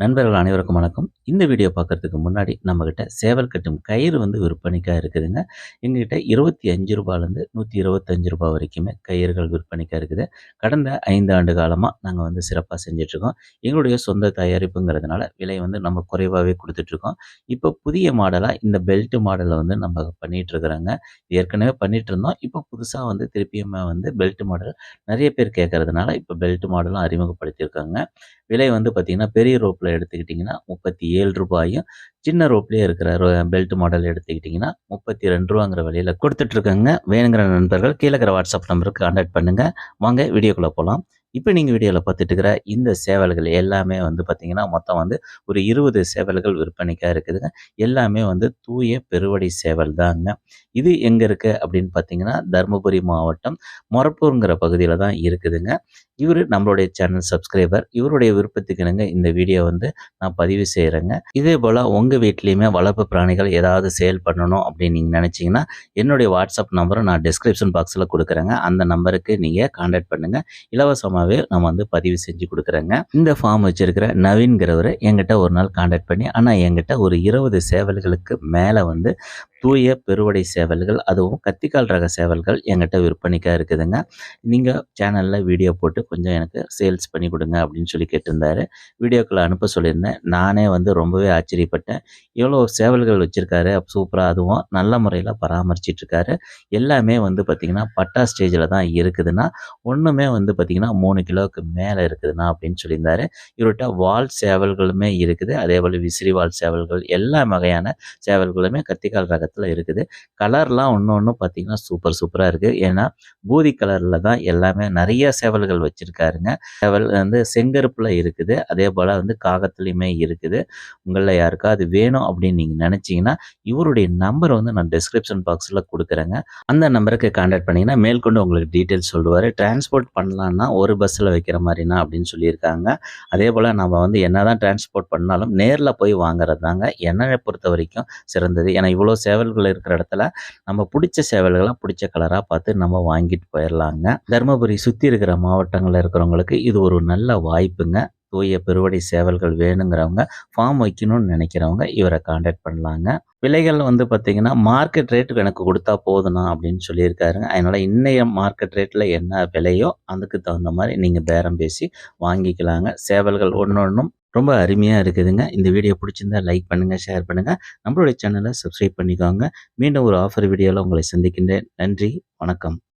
நண்பர்கள் அனைவருக்கும் வணக்கம். இந்த வீடியோ பார்க்கறதுக்கு முன்னாடி நம்மக்கிட்ட சேவல் கட்டும் கயிறு வந்து விற்பனைக்காக இருக்குதுங்க. எங்ககிட்ட இருபத்தி அஞ்சு ரூபாலேருந்து நூற்றி இருபத்தஞ்சு ரூபாய் வரைக்குமே கயிறுகள் விற்பனைக்காக இருக்குது. கடந்த ஐந்து ஆண்டு காலமாக நாங்கள் வந்து சிறப்பாக செஞ்சிட்ருக்கோம். எங்களுடைய சொந்த தயாரிப்புங்கிறதுனால விலை வந்து நம்ம குறைவாகவே கொடுத்துட்ருக்கோம். இப்போ புதிய மாடலாக இந்த பெல்ட் மாடலை வந்து நம்ம பண்ணிகிட்ருக்குறோங்க ஏற்கனவே பண்ணிகிட்டு இருந்தோம் இப்போ புதுசாக வந்து திருப்பியும் வந்து பெல்ட் மாடல் நிறைய பேர் கேட்குறதுனால இப்போ பெல்ட் மாடலும் அறிமுகப்படுத்தியிருக்காங்க. விலை வந்து பார்த்திங்கன்னா பெரிய ரோப்பில் எடுத்துக்கிட்டிங்கன்னா முப்பத்தி ஏழு ரூபாயும் சின்ன ரோப்லேயே இருக்கிற ரோ பெல்ட் மாடல் எடுத்துக்கிட்டிங்கன்னா முப்பத்தி ரெண்டு ரூபாங்கிற விலையில் கொடுத்துட்ருக்காங்க. வேணுங்கிற நண்பர்கள் கீழே இருக்கிற வாட்ஸ்அப் நம்பருக்கு கான்டாக்ட் பண்ணுங்கள் வாங்க வீடியோக்குள்ளே போகலாம் இப்போ நீங்கள் வீடியோவில் பார்த்துட்டு இருக்கிற இந்த சேவல்கள் எல்லாமே வந்து பார்த்திங்கன்னா மொத்தம் வந்து ஒரு இருபது சேவல்கள் விற்பனைக்காக இருக்குதுங்க. எல்லாமே வந்து தூய பெருவடை சேவல் தாங்க. இது எங்கே இருக்குது அப்படின்னு பார்த்தீங்கன்னா தருமபுரி மாவட்டம் மொரப்பூருங்கிற பகுதியில் தான் இருக்குதுங்க. இவர் நம்மளுடைய சேனல் சப்ஸ்கிரைபர். இவருடைய விருப்பத்துக்கினுங்க இந்த வீடியோ வந்து நான் பதிவு செய்கிறேங்க இதே போல் உங்கள் வீட்லேயுமே வளர்ப்பு பிராணிகள் ஏதாவது சேல் பண்ணணும் அப்படின்னு நீங்கள் நினச்சிங்கன்னா என்னுடைய வாட்ஸ்அப் நம்பரும் நான் டிஸ்கிரிப்ஷன் பாக்ஸில் கொடுக்குறேங்க. அந்த நம்பருக்கு நீங்கள் கான்டாக்ட் பண்ணுங்கள் மூலமாகவே நம்ம வந்து பதிவு செஞ்சு கொடுக்குறேங்க. இந்த ஃபார்ம் வச்சுருக்கிற நவீன்கிறவர் என்கிட்ட ஒரு நாள் காண்டாக்ட் பண்ணி ஆனால் என்கிட்ட ஒரு இருபது சேவல்களுக்கு மேலே வந்து தூய பெருவடை சேவல்கள் அதுவும் கத்திக்கால் ரக சேவல்கள் என்கிட்ட விற்பனைக்காக இருக்குதுங்க. நீங்கள் சேனலில் வீடியோ போட்டு கொஞ்சம் எனக்கு சேல்ஸ் பண்ணி கொடுங்க அப்படின்னு சொல்லி கேட்டிருந்தாரு. வீடியோக்களை அனுப்ப சொல்லியிருந்தேன். நானே வந்து ரொம்பவே ஆச்சரியப்பட்டேன். எவ்வளோ சேவல்கள் வச்சுருக்காரு. சூப்பராக அதுவும் நல்ல முறையில் பராமரிச்சிட்ருக்காரு. எல்லாமே வந்து பார்த்திங்கன்னா பட்டா ஸ்டேஜில் தான் இருக்குதுன்னா ஒன்றுமே வந்து பார்த்திங்கன்னா மூணு கிலோவுக்கு மேலே இருக்குதுண்ணா அப்படின்னு சொல்லியிருந்தாரு. இவர்கிட்ட வால் சேவல்களுமே இருக்குது. அதே போல் விசிறி வால் சேவல்கள் எல்லா வகையான சேவல்களுமே கத்திக்கால் ரகத்தில் இருக்குது. கலர்லாம் ஒன்று ஒன்று பார்த்திங்கன்னா சூப்பர் சூப்பராக இருக்குது ஏன்னா பூதி கலரில் தான் எல்லாமே நிறைய சேவல்கள் வச்சுருக்காருங்க. சேவல் வந்து செங்கருப்பில் இருக்குது. அதே போல் வந்து காகத்துலேயுமே இருக்குது. உங்களில் யாருக்கா அது வேணும் அப்படின்னு நீங்கள் நினச்சிங்கன்னா இவருடைய நம்பர் வந்து நான் டிஸ்கிரிப்ஷன் பாக்ஸில் கொடுக்குறேங்க. அந்த நம்பருக்கு கான்டாக்ட் பண்ணிங்கன்னா மேற்கொண்டு உங்களுக்கு டீட்டெயில்ஸ் சொல்லுவார். டிரான்ஸ்போர்ட் பண்ணலான்னா ஒரு பஸ்ஸில் வைக்கிற மாதிரினா அப்படின்னு சொல்லியிருக்காங்க. அதே போல் நம்ம வந்து என்ன தான் டிரான்ஸ்போர்ட் பண்ணாலும் நேரில் போய் வாங்குறது தாங்க என்னை பொறுத்த வரைக்கும் சிறந்தது. ஏன்னா இவ்வளோ சேவல்கள் இருக்கிற இடத்துல நம்ம பிடிச்ச சேவல்களாக பிடிச்ச கலராக பார்த்து நம்ம வாங்கிட்டு போயிடலாங்க தருமபுரி சுற்றி இருக்கிற மாவட்டங்களில் இருக்கிறவங்களுக்கு இது ஒரு நல்ல வாய்ப்புங்க. தூய பெருவடி சேவல்கள் வேணுங்கிறவங்க ஃபார்ம் வைக்கணும்னு நினைக்கிறவங்க இவரை காண்டாக்ட் பண்ணலாங்க. விலைகள் வந்து பார்த்திங்கன்னா மார்க்கெட் ரேட்டுக்கு எனக்கு கொடுத்தா போதுண்ணா அப்படின்னு சொல்லியிருக்காருங்க. அதனால் இன்றைய மார்க்கெட் ரேட்டில் என்ன விலையோ அதுக்கு தகுந்த மாதிரி நீங்கள் பேரம் பேசி வாங்கிக்கலாங்க. சேவல்கள் ஒன்று ஒன்றும் ரொம்ப அருமையாக இருக்குதுங்க. இந்த வீடியோ பிடிச்சிருந்தா லைக் பண்ணுங்கள் ஷேர் பண்ணுங்கள் நம்மளுடைய சேனலை சப்ஸ்கிரைப் பண்ணிக்கோங்க. மீண்டும் ஒரு ஆஃபர் வீடியோவில் உங்களை சந்திக்கின்றேன். நன்றி வணக்கம்.